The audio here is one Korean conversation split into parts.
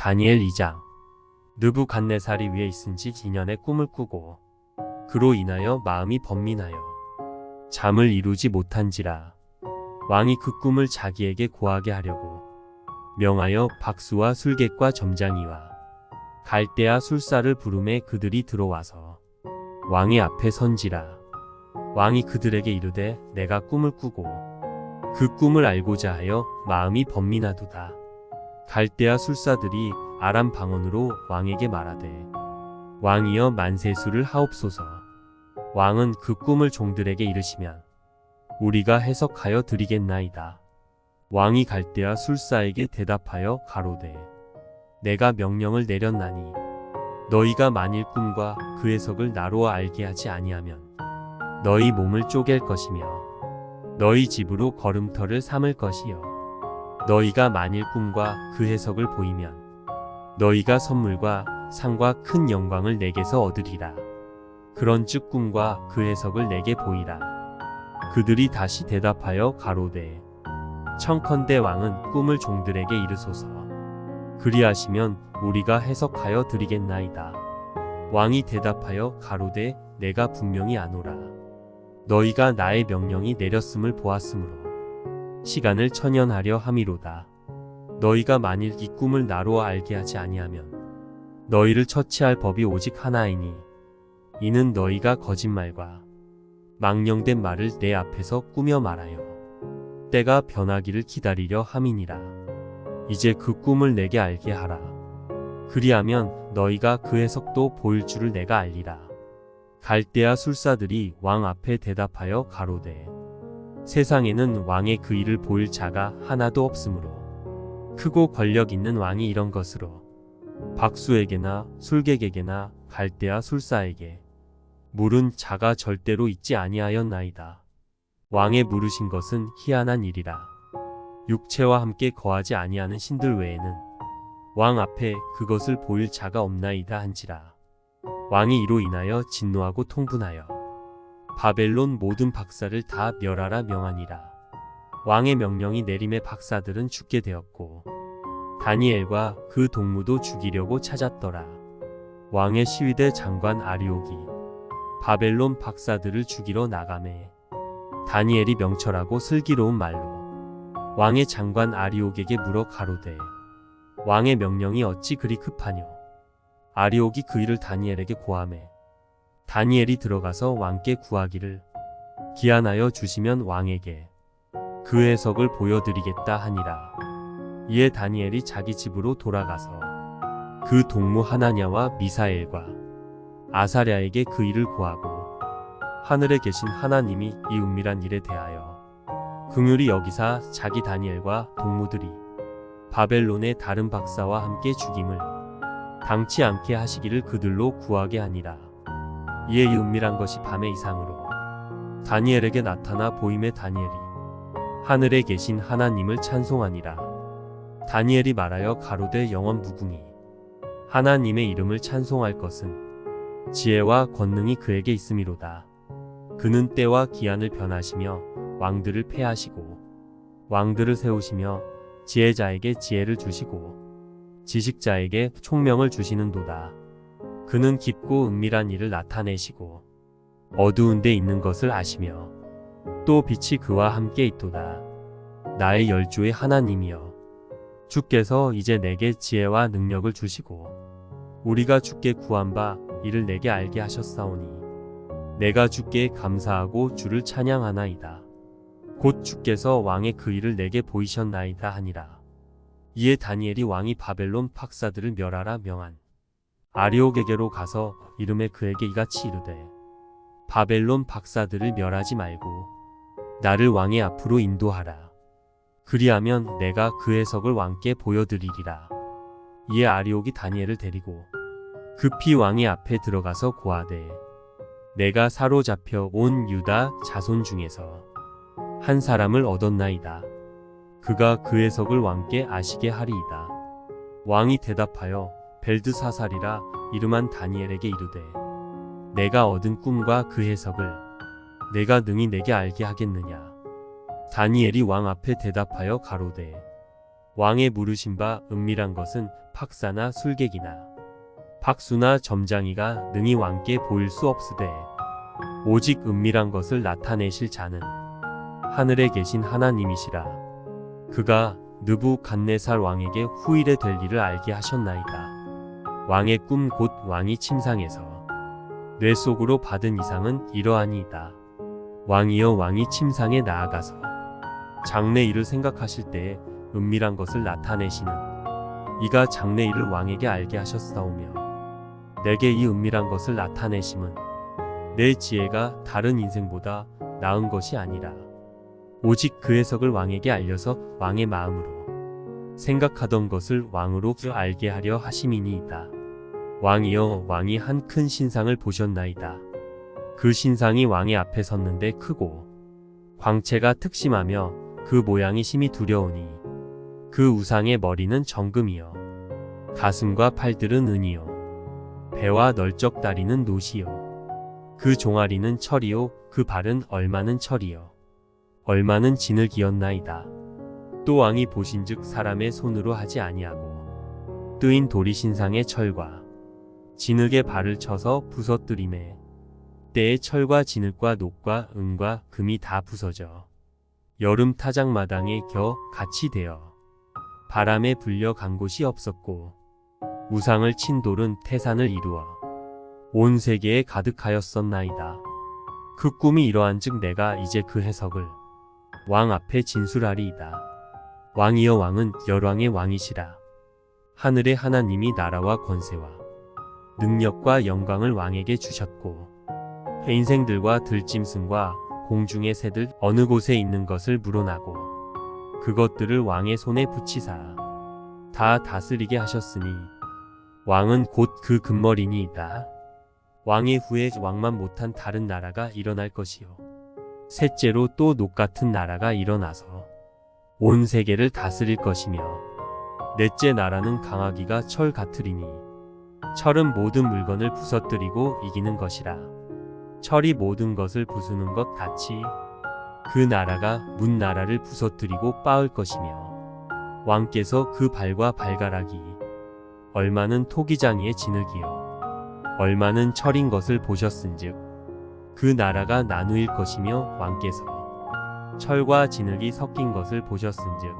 다니엘 2장 느부갓네살이 위에 있은지 2년의 꿈을 꾸고 그로 인하여 마음이 번민하여 잠을 이루지 못한지라 왕이 그 꿈을 자기에게 고하게 하려고 명하여 박수와 술객과 점장이와 갈대아 술사를 부름에 그들이 들어와서 왕의 앞에 선지라. 왕이 그들에게 이르되 내가 꿈을 꾸고 그 꿈을 알고자 하여 마음이 번민하도다 갈대아 술사들이 아람 방언으로 왕에게 말하되 왕이여 만세수를 하옵소서. 왕은 그 꿈을 종들에게 이르시면 우리가 해석하여 드리겠나이다. 왕이 갈대아 술사에게 대답하여 가로되 내가 명령을 내렸나니 너희가 만일 꿈과 그 해석을 나로 알게 하지 아니하면 너희 몸을 쪼갤 것이며 너희 집으로 걸음터를 삼을 것이요 너희가 만일 꿈과 그 해석을 보이면 너희가 선물과 상과 큰 영광을 내게서 얻으리라. 그런즉 꿈과 그 해석을 내게 보이라. 그들이 다시 대답하여 가로되 청컨대 왕은 꿈을 종들에게 이르소서. 그리하시면 우리가 해석하여 드리겠나이다. 왕이 대답하여 가로되 내가 분명히 아노라. 너희가 나의 명령이 내렸음을 보았으므로 시간을 천연하려 함이로다. 너희가 만일 이 꿈을 나로 알게 하지 아니하면 너희를 처치할 법이 오직 하나이니 이는 너희가 거짓말과 망령된 말을 내 앞에서 꾸며 말하여 때가 변하기를 기다리려 함이니라. 이제 그 꿈을 내게 알게 하라. 그리하면 너희가 그 해석도 보일 줄을 내가 알리라. 갈대아 술사들이 왕 앞에 대답하여 가로되 세상에는 왕의 그 일을 보일 자가 하나도 없으므로 크고 권력 있는 왕이 이런 것으로 박수에게나 술객에게나 갈대아 술사에게 물은 자가 절대로 있지 아니하였나이다. 왕의 물으신 것은 희한한 일이라. 육체와 함께 거하지 아니하는 신들 외에는 왕 앞에 그것을 보일 자가 없나이다 한지라. 왕이 이로 인하여 진노하고 통분하여 바벨론 모든 박사를 다 멸하라 명하니라. 왕의 명령이 내림의 박사들은 죽게 되었고 다니엘과 그 동무도 죽이려고 찾았더라. 왕의 시위대 장관 아리옥이 바벨론 박사들을 죽이러 나가매 다니엘이 명철하고 슬기로운 말로 왕의 장관 아리옥에게 물어 가로되 왕의 명령이 어찌 그리 급하뇨 아리옥이 그 일을 다니엘에게 고함해 다니엘이 들어가서 왕께 구하기를 기한하여 주시면 왕에게 그 해석을 보여드리겠다 하니라. 이에 다니엘이 자기 집으로 돌아가서 그 동무 하나냐와 미사엘과 아사랴에게 그 일을 고하고 하늘에 계신 하나님이 이 은밀한 일에 대하여 긍휼히 여기사 자기 다니엘과 동무들이 바벨론의 다른 박사와 함께 죽임을 당치 않게 하시기를 그들로 구하게 하니라. 이에 이 은밀한 것이 밤의 이상으로 다니엘에게 나타나 보임의 다니엘이 하늘에 계신 하나님을 찬송하니라. 다니엘이 말하여 가로되 영원 무궁이 하나님의 이름을 찬송할 것은 지혜와 권능이 그에게 있음이로다. 그는 때와 기한을 변하시며 왕들을 패하시고 왕들을 세우시며 지혜자에게 지혜를 주시고 지식자에게 총명을 주시는도다. 그는 깊고 은밀한 일을 나타내시고 어두운 데 있는 것을 아시며 또 빛이 그와 함께 있도다. 나의 열조의 하나님이여 주께서 이제 내게 지혜와 능력을 주시고 우리가 주께 구한 바 이를 내게 알게 하셨사오니 내가 주께 감사하고 주를 찬양하나이다. 곧 주께서 왕의 그 일을 내게 보이셨나이다 하니라. 이에 다니엘이 왕이 바벨론 박사들을 멸하라 명한 아리옥에게로 가서 이름에 그에게 이같이 이르되 바벨론 박사들을 멸하지 말고 나를 왕의 앞으로 인도하라. 그리하면 내가 그 해석을 왕께 보여드리리라. 이에 아리옥이 다니엘을 데리고 급히 왕의 앞에 들어가서 고하되 내가 사로잡혀 온 유다 자손 중에서 한 사람을 얻었나이다. 그가 그 해석을 왕께 아시게 하리이다. 왕이 대답하여 벨드사살이라 이름한 다니엘에게 이르되 내가 얻은 꿈과 그 해석을 내가 능히 내게 알게 하겠느냐? 다니엘이 왕 앞에 대답하여 가로되 왕의 물으신 바 은밀한 것은 박사나 술객이나 박수나 점장이가 능히 왕께 보일 수 없으되 오직 은밀한 것을 나타내실 자는 하늘에 계신 하나님이시라. 그가 느부갓네살 왕에게 후일에 될 일을 알게 하셨나이다 왕의 꿈 곧 왕이 침상에서 뇌 속으로 받은 이상은 이러하니이다 왕이여 왕이 침상에 나아가서 장래 일을 생각하실 때에 은밀한 것을 나타내시는 이가 장래 일을 왕에게 알게 하셨사오며 내게 이 은밀한 것을 나타내심은 내 지혜가 다른 인생보다 나은 것이 아니라 오직 그 해석을 왕에게 알려서 왕의 마음으로 생각하던 것을 왕으로 알게 하려 하심이니이다. 왕이여 왕이 한 큰 신상을 보셨나이다. 그 신상이 왕의 앞에 섰는데 크고 광채가 특심하며 그 모양이 심히 두려우니 그 우상의 머리는 정금이요. 가슴과 팔들은 은이요. 배와 널쩍 다리는 노시요. 그 종아리는 철이요. 그 발은 얼마는 철이요. 얼마는 진흙이었나이다. 또 왕이 보신즉 사람의 손으로 하지 아니하고 뜨인 도리 신상의 철과 진흙에 발을 쳐서 부서뜨림에 때에 철과 진흙과 녹과 은과 금이 다 부서져 여름 타작마당에 겨 같이 되어 바람에 불려 간 곳이 없었고 우상을 친 돌은 태산을 이루어 온 세계에 가득하였었나이다. 그 꿈이 이러한즉 내가 이제 그 해석을 왕 앞에 진술하리이다. 왕이여 왕은 열왕의 왕이시라. 하늘의 하나님이 나라와 권세와 능력과 영광을 왕에게 주셨고 해인생들과 들짐승과 공중의 새들 어느 곳에 있는 것을 물어나고 그것들을 왕의 손에 붙이사 다 다스리게 하셨으니 왕은 곧 그 금머리니이다. 왕의 후에 왕만 못한 다른 나라가 일어날 것이요. 셋째로 또 녹 같은 나라가 일어나서 온 세계를 다스릴 것이며 넷째 나라는 강하기가 철 같으리니 철은 모든 물건을 부서뜨리고 이기는 것이라. 철이 모든 것을 부수는 것 같이 그 나라가 문 나라를 부서뜨리고 빻을 것이며 왕께서 그 발과 발가락이 얼마는 토기장이의 진흙이요 얼마는 철인 것을 보셨은즉 그 나라가 나누일 것이며 왕께서 철과 진흙이 섞인 것을 보셨은즉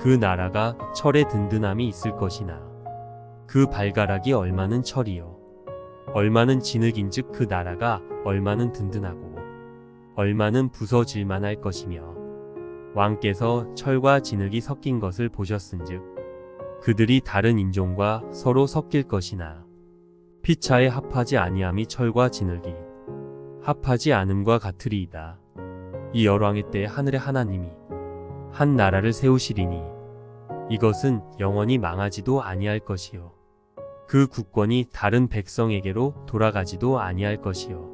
그 나라가 철의 든든함이 있을 것이나 그 발가락이 얼마는 철이요 얼마는 진흙인즉 그 나라가 얼마는 든든하고 얼마는 부서질 만 할 것이며 왕께서 철과 진흙이 섞인 것을 보셨은즉 그들이 다른 인종과 서로 섞일 것이나 피차에 합하지 아니함이 철과 진흙이 합하지 않음과 같으리이다. 이 열왕의 때에 하늘의 하나님이 한 나라를 세우시리니 이것은 영원히 망하지도 아니할 것이요. 그 국권이 다른 백성에게로 돌아가지도 아니할 것이요.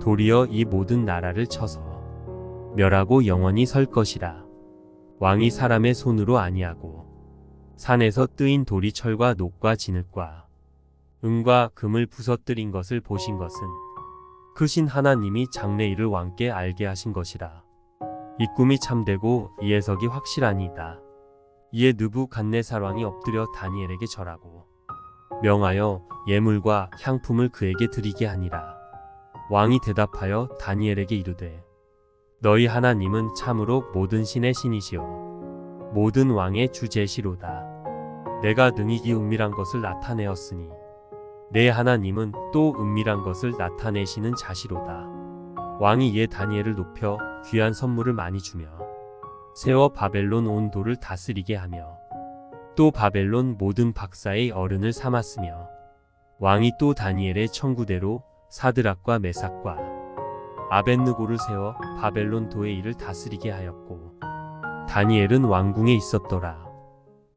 도리어 이 모든 나라를 쳐서 멸하고 영원히 설 것이라. 왕이 사람의 손으로 아니하고 산에서 뜨인 돌이 철과 녹과 진흙과 은과 금을 부서뜨린 것을 보신 것은 크신 하나님이 장래일을 왕께 알게 하신 것이라. 이 꿈이 참되고 이 해석이 확실하니이다. 이에 느부갓네살 왕이 엎드려 다니엘에게 절하고 명하여 예물과 향품을 그에게 드리게 하니라. 왕이 대답하여 다니엘에게 이르되 너희 하나님은 참으로 모든 신의 신이시요 모든 왕의 주제시로다. 내가 능히 이 은밀한 것을 나타내었으니 내 하나님은 또 은밀한 것을 나타내시는 자시로다. 왕이 이에 다니엘을 높여 귀한 선물을 많이 주며 세워 바벨론 온 도를 다스리게 하며 또 바벨론 모든 박사의 어른을 삼았으며 왕이 또 다니엘의 청구대로 사드락과 메삭과 아벤느고를 세워 바벨론 도의 일을 다스리게 하였고 다니엘은 왕궁에 있었더라.